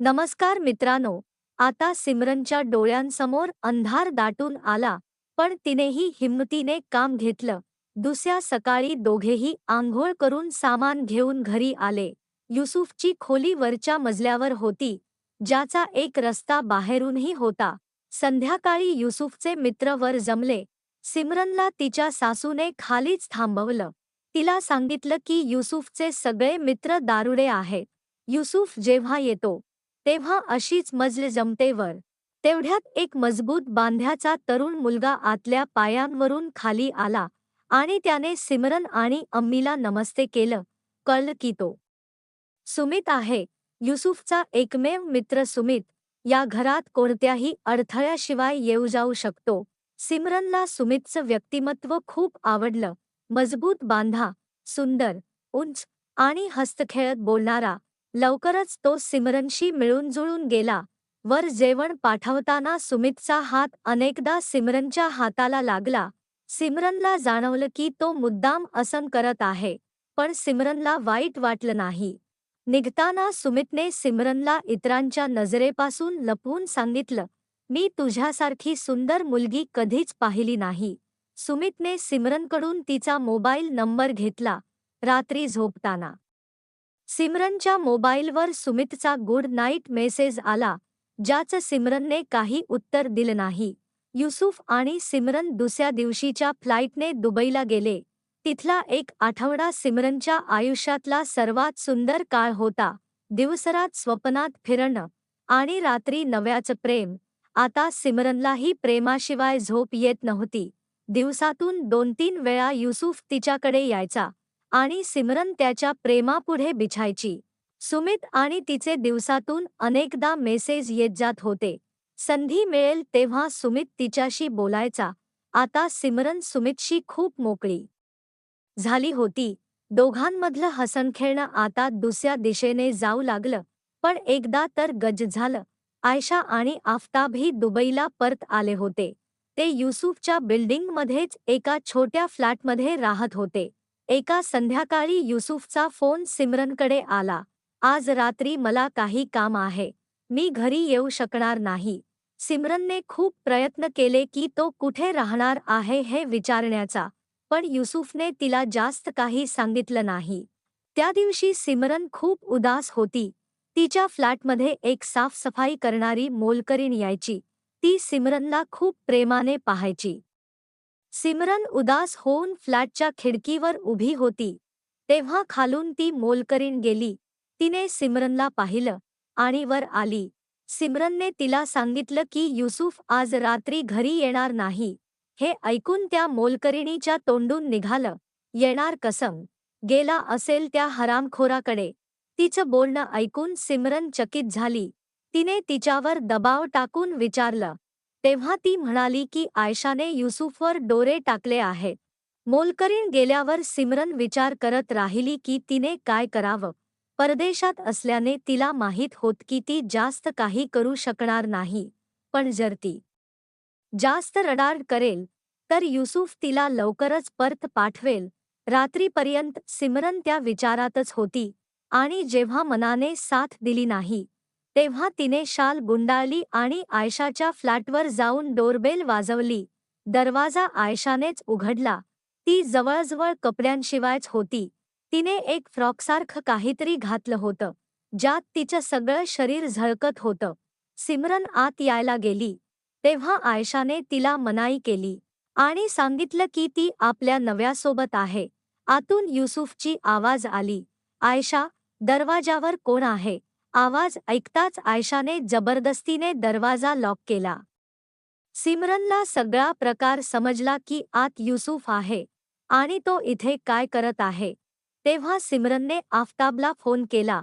नमस्कार मित्रांनो आता सिमरनच्या डोळ्यांसमोर अंधार दाटून आला पण तिनेही हिंमतीने काम घेतलं. दुसऱ्या सकाळी दोघेही आंघोळ करून सामान घेऊन घरी आले. युसुफची खोली वरच्या मजल्यावर होती ज्याचा एक रस्ता बाहेरूनही होता. संध्याकाळी युसुफचे मित्र वर जमले. सिमरनला तिच्या सासूने खालीच थांबवलं. तिला सांगितलं की युसुफचे सगळे मित्र दारुडे आहेत. युसुफ जेव्हा येतो तेव्हा अशीच मजल जमतेवर तेवढ्यात एक मजबूत बांध्याचा तरुण मुलगा आतल्या पायांवरून खाली आला आणि त्याने सिमरन आणि अम्मीला नमस्ते केलं कळलं की तो सुमित आहे युसुफचा एकमेव मित्र सुमित या घरात कोणत्याही अडथळ्याशिवाय येऊ जाऊ शकतो. सिमरनला सुमितचं व्यक्तिमत्व खूप आवडलं. मजबूत बांधा सुंदर उंच आणि हस्तखेळत बोलणारा लवकरच तो सिमरनशी मिळून जुळून गेला. वर जेवण पाठवताना सुमितचा हात अनेकदा सिमरनच्या हाताला लागला. सिमरनला जाणवलं की तो मुद्दाम असन करत आहे पण सिमरनला वाईट वाटलं नाही. निघताना सुमितने सिमरनला इतरांच्या नजरेपासून लपवून सांगितलं मी तुझ्यासारखी सुंदर मुलगी कधीच पाहिली नाही. सुमितने सिमरनकडून तिचा मोबाईल नंबर घेतला रात्री झोपताना. सिमरनच्या मोबाईलवर सुमितचा गुड नाईट मेसेज आला ज्याचं सिमरनने काही उत्तर दिलं नाही. युसुफ आणि सिमरन दुसऱ्या दिवशीच्या फ्लाईटने दुबईला गेले. तिथला एक आठवडा सिमरनच्या आयुष्यातला सर्वात सुंदर काळ होता. दिवसरात स्वप्नात फिरणं आणि रात्री नव्याचं प्रेम. आता सिमरनलाही प्रेमाशिवाय झोप येत नव्हती. दिवसातून दोन तीन वेळा युसुफ तिच्याकडे यायचा. आणि सिमरन त्याच्या प्रेमापुढे बिछायची. सुमित आणि तिचे दिवसातून अनेकदा मेसेज येत जात होते. संधी मिळेल तेव्हा सुमित तिच्याशी बोलायचा. आता सिमरन सुमितशी खूप मोकळी झाली होती. दोघांमधलं हसनखेळणं आता दुसऱ्या दिशेने जाऊ लागलं. पण एकदा तर गज झालं. आयशा आणि आफताबही दुबईला परत आले होते. ते युसुफच्या बिल्डिंगमध्येच एका छोट्या फ्लॅटमध्ये राहत होते. एका संध्याकाळी युसुफचा फोन सिमरनकडे आला. आज रात्री मला काही काम आहे. मी घरी येऊ शकणार नाही. सिमरनने खूप प्रयत्न केले की तो कुठे राहणार आहे हे विचारण्याचा पण युसुफने तिला जास्त काही सांगितलं नाही. त्या दिवशी सिमरन खूप उदास होती. तिच्या फ्लॅटमध्ये एक साफसफाई करणारी मोलकरीण यायची. ती सिमरनला खूप प्रेमाने पाहायची. सिमरन उदास होऊन फ्लॅटच्या खिडकीवर उभी होती. तेव्हा खालून ती मोलकरीण गेली. तिने सिमरनला पाहिलं आणि वर आली. सिमरनने तिला सांगितलं की युसुफ आज रात्री घरी येणार नाही. हे ऐकून त्या मोलकरिणीच्या तोंडून निघालं. येणार कसम. गेला असेल त्या हरामखोराकडे. तिचं बोलणं ऐकून सिमरन चकित झाली. तिने तिच्यावर दबाव टाकून विचारलं तेव्हा ती म्हणाली की आयशाने युसुफवर डोरे टाकले आहेत. मोलकरीण गेल्यावर सिमरन विचार करत राहिली की तिने काय करावं. परदेशात असल्याने तिला माहीत होत की ती जास्त काही करू शकणार नाही. पण जर ती जास्त रडार करेल तर युसुफ तिला लवकरच परत पाठवेल. रात्रीपर्यंत सिमरन त्या विचारातच होती आणि जेव्हा मनाने साथ दिली नाही तेव्हा तिने शाल गुंडाळली आणि आयशाच्या फ्लॅटवर जाऊन डोरबेल वाजवली. दरवाजा आयशानेच उघडला. ती जवळजवळ कपड्यांशिवायच होती. तिने एक फ्रॉकसारखं काहीतरी घातलं होतं ज्यात तिचं सगळं शरीर झळकत होतं. सिमरन आत यायला गेली. तेव्हा आयशाने तिला मनाई केली आणि सांगितलं की ती आपल्या नव्यासोबत आहे. आतून युसुफची आवाज आली. आयशा दरवाजावर कोण आहे? आवाज ऐकताच आयशाने जबरदस्तीने दरवाजा लॉक केला. सिमरनला सगळा प्रकार समजला की आत युसुफ आहे आणि तो इथे काय करत आहे. तेव्हा सिमरनने आफताबला फोन केला.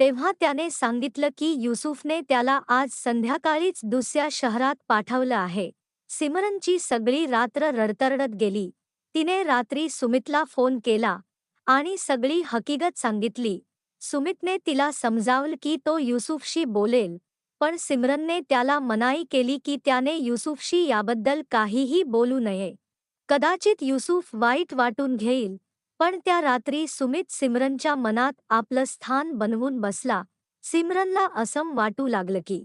तेव्हा त्याने सांगितलं की युसुफने त्याला आज संध्याकाळीच दुसऱ्या शहरात पाठवलं आहे. सिमरनची सगळी रात्र रडतरडत गेली. तिने रात्री सुमितला फोन केला आणि सगळी हकीकत सांगितली सुमितने तिला समजावलं की तो युसुफशी बोलेल पण सिमरनने त्याला मनाई केली की त्याने युसुफशी याबद्दल काहीही बोलू नये. कदाचित युसुफ वाईट वाटून घेईल पण त्या रात्री सुमित सिमरनच्या मनात आपलं स्थान बनवून बसला. सिमरनला असम वाटू लागलं की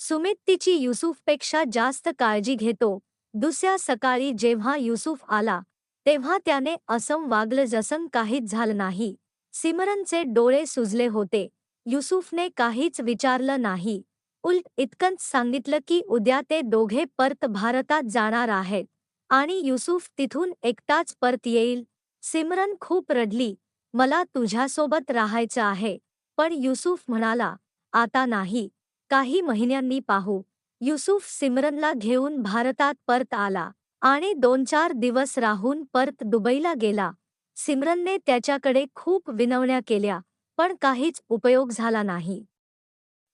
सुमित तिची युसुफपेक्षा जास्त काळजी घेतो. दुसऱ्या सकाळी जेव्हा युसुफ आला तेव्हा त्याने असम वागलं जसं काहीच झालं नाही. सिमरनचे डोळे सुजले होते. युसुफने काहीच विचारलं नाही. उलट इतकंच सांगितलं की उद्या ते दोघे परत भारतात जाणार आहेत. आणि युसुफ तिथून एकटाच परत येईल. सिमरन खूप रडली. मला तुझ्यासोबत राहायचं आहे. पण युसुफ म्हणाला आता नाही. काही महिन्यांनी पाहू. युसुफ सिमरनला घेऊन भारतात परत आला आणि दोन चार दिवस राहून परत दुबईला गेला. सिमरनने त्याच्याकडे खूप विनवण्या केल्या पण काहीच उपयोग झाला नाही.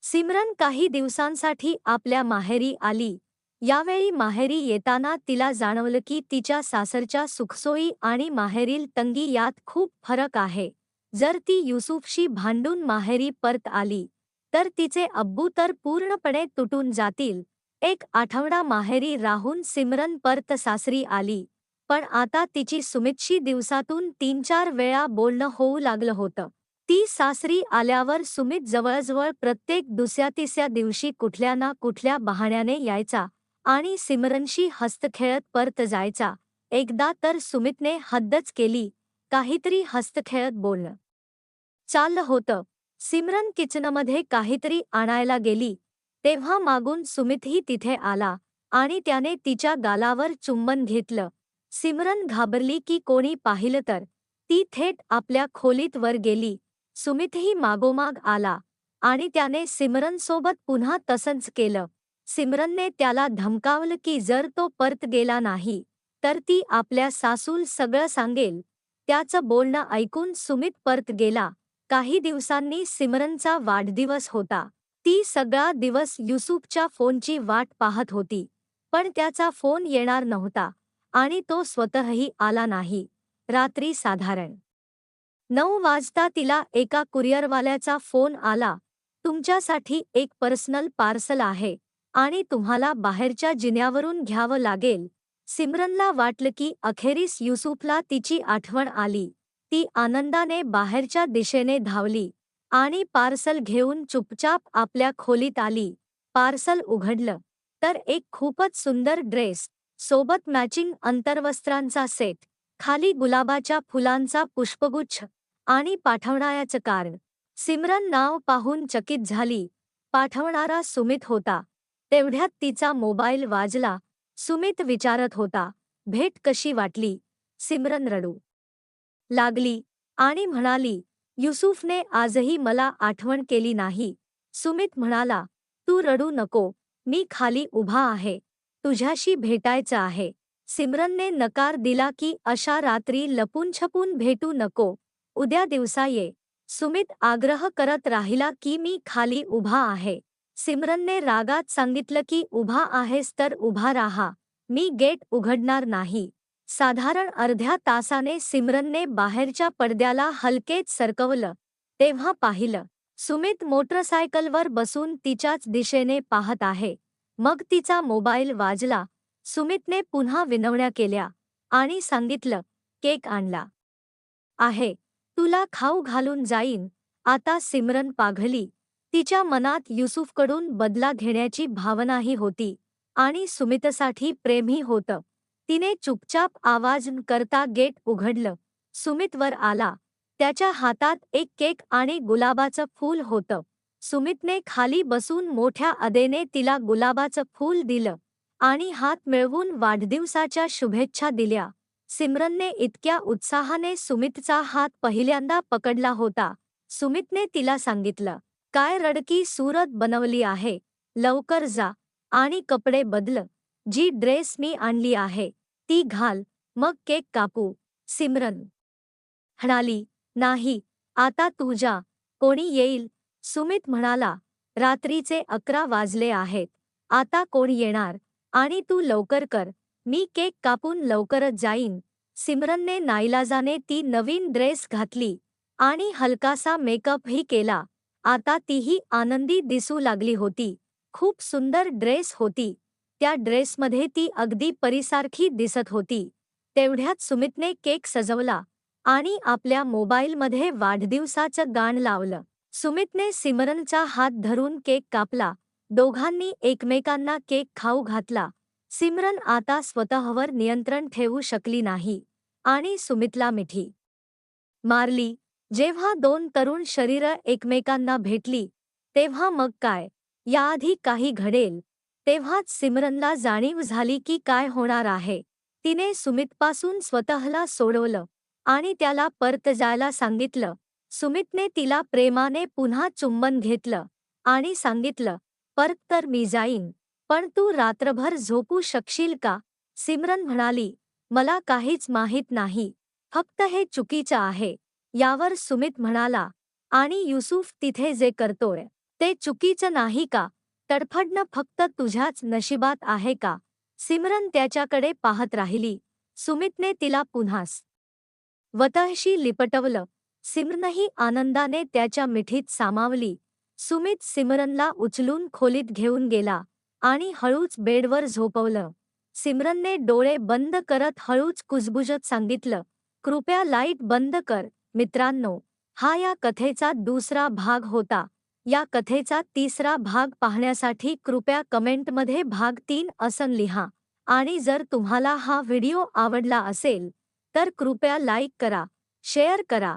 सिमरन काही दिवसांसाठी आपल्या माहेरी आली. यावेळी माहेरी येताना तिला जाणवलं की तिच्या सासरच्या सुखसोयी आणि माहेरील तंगी यात खूप फरक आहे. जर ती युसुफशी भांडून माहेरी परत आली तर तिचे अब्बू तर पूर्णपणे तुटून जातील. एक आठवडा माहेरी राहून सिमरन परत सासरी आली. पण आता तिची सुमितशी दिवसातून तीन चार वेळा बोलणं होऊ लागलं होतं. ती सासरी आल्यावर सुमित जवळजवळ प्रत्येक दुसऱ्या तिसऱ्या दिवशी कुठल्या ना कुठल्या बहाण्याने यायचा आणि सिमरनशी हस्तखेळत परत जायचा. एकदा तर सुमितने हद्दच केली काहीतरी हस्तखेळत बोलणं. चाललं होतं. सिमरन किचनमध्ये काहीतरी आणायला गेली. तेव्हा मागून सुमितही तिथे आला आणि त्याने तिच्या गालावर चुंबन घेतलं. सिमरन घाबरली की कोणी पाहिलं तर. ती थेट आपल्या खोलीत वर गेली. सुमितही मागोमाग आला आणि त्याने सिमरनसोबत पुन्हा तसंच केलं. सिमरनने त्याला धमकावलं की जर तो परत गेला नाही तर ती आपल्या सासूल सगळं सांगेल. त्याचं बोलणं ऐकून सुमित परत गेला. काही दिवसांनी सिमरनचा वाढदिवस होता. ती सगळा दिवस युसुफच्या फोनची वाट पाहत होती. पण त्याचा फोन येणार नव्हता. आणि तो स्वतःही आला नाही. रात्री साधारण नऊ वाजता तिला एका कुरिअरवाल्याचा फोन आला. तुमच्यासाठी एक पर्सनल पार्सल आहे आणि तुम्हाला बाहेरच्या जिन्यावरून घ्यावं लागेल. सिमरनला वाटलं की अखेरीस युसुफला तिची आठवण आली. ती आनंदाने बाहेरच्या दिशेने धावली आणि पार्सल घेऊन चुपचाप आपल्या खोलीत आली. पार्सल उघडलं. तर एक खूपच सुंदर ड्रेस सोबत मॅचिंग अंतर्वस्त्रांचा सेट खाली गुलाबाच्या फुलांचा पुष्पगुच्छ आणि पाठवणाऱ्याचं कारण. सिमरन नाव पाहून चकित झाली. पाठवणारा सुमित होता. तेवढ्यात तिचा मोबाईल वाजला. सुमित विचारत होता भेट कशी वाटली सिमरन रडू लागली आणि म्हणाली युसुफने आजही मला आठवण केली नाही सुमित म्हणाला तू रडू नको. मी खाली उभा आहे. तुझ्याशी भेटायचं आहे. सिमरनने नकार दिला की अशा रात्री लपूनछपून भेटू नको. उद्या दिवसा ये. सुमित आग्रह करत राहिला की मी खाली उभा आहे. सिमरनने रागात सांगितलं की उभा आहेस तर उभा राहा. मी गेट उघडणार नाही. साधारण अर्ध्या तासाने सिमरनने बाहेरच्या पडद्याला हलकेच सरकवलं. तेव्हा पाहिलं सुमित मोटरसायकलवर बसून तिच्याच दिशेने पाहत आहे. मग तिचा मोबाईल वाजला. सुमितने पुन्हा विनवण्या केल्या आणि सांगितलं केक आणला. आहे. तुला खाऊ घालून जाईन. आता सिमरन पाघली. तिच्या मनात युसुफकडून बदला घेण्याची भावनाही होती आणि सुमितसाठी प्रेमही होतं. तिने चुपचाप आवाज करता गेट उघडलं. सुमितवर आला. त्याच्या हातात एक केक आणि गुलाबाचं फूल होतं. सुमितने खाली बसून मोठ्या अदेने तिला गुलाबाचं फूल दिलं आणि हात मिळवून वाढदिवसाच्या शुभेच्छा दिल्या. सिमरनने इतक्या उत्साहाने सुमितचा हात पहिल्यांदा पकडला होता. सुमितने तिला सांगितलं काय रडकी सूरत बनवली आहे. लवकर जा आणि कपडे बदल. जी ड्रेस मी आणली आहे ती घाल. मग केक कापू. सिमरन म्हणाली नाही आता तू जा. कोणी येईल सुमित म्हणाला रात्रीचे अकरा वाजले आहेत. आता कोण येणार? आणि तू लवकर कर. मी केक कापून लवकरच जाईन. सिमरनने नाईलाजाने ती नवीन ड्रेस घातली आणि हलकासा मेकअपही केला. आता तीही आनंदी दिसू लागली होती. खूप सुंदर ड्रेस होती. त्या ड्रेसमध्ये ती अगदी परीसारखी दिसत होती. तेवढ्यात सुमितने केक सजवला आणि आपल्या मोबाईलमध्ये वाढदिवसाचं गाण लावलं. सुमितने सिमरनचा हात धरून केक कापला. दोघांनी एकमेकांना केक खाऊ घातला. सिमरन आता स्वतःवर नियंत्रण ठेवू शकली नाही. आणि सुमितला मिठी मारली. जेव्हा दोन तरुण शरीरं एकमेकांना भेटली तेव्हा मग काय? याआधी काही घडेल. तेव्हाच सिमरनला जाणीव झाली की काय होणार आहे. तिने सुमितपासून स्वतःला सोडवलं आणि त्याला परत जायला सांगितलं. सुमितने तिला प्रेमाने पुन्हा चुंबन घेतलं आणि सांगितलं परत तर मी जाईन पण तू रात्रभर झोपू शकशील का? सिमरन म्हणाली मला काहीच माहीत नाही फक्त हे चुकीचं आहे यावर सुमित म्हणाला आणि युसुफ तिथे जे करतोय ते चुकीचं नाही का? तडफडणं फक्त तुझ्याच नशिबात आहे का? सिमरन त्याच्याकडे पाहत राहिली. सुमितने तिला पुन्हास वतहशी लिपटवलं. सिमरनही आनंदाने त्याच्या मिठीत सामावली. सुमित सिमरनला उचलून खोलीत घेऊन गेला आणि हळूच बेडवर झोपवलं. सिमरनने डोळे बंद करत हळूच कुजबुजत सांगितलं कृपया लाइट बंद कर मित्रांनो. हा या कथेचा दुसरा भाग होता. या कथेचा तिसरा भाग पाहण्यासाठी कृपया कमेंटमध्ये भाग तीन असं लिहा. आणि जर तुम्हाला हा व्हिडिओ आवडला असेल तर कृपया लाईक करा शेअर करा.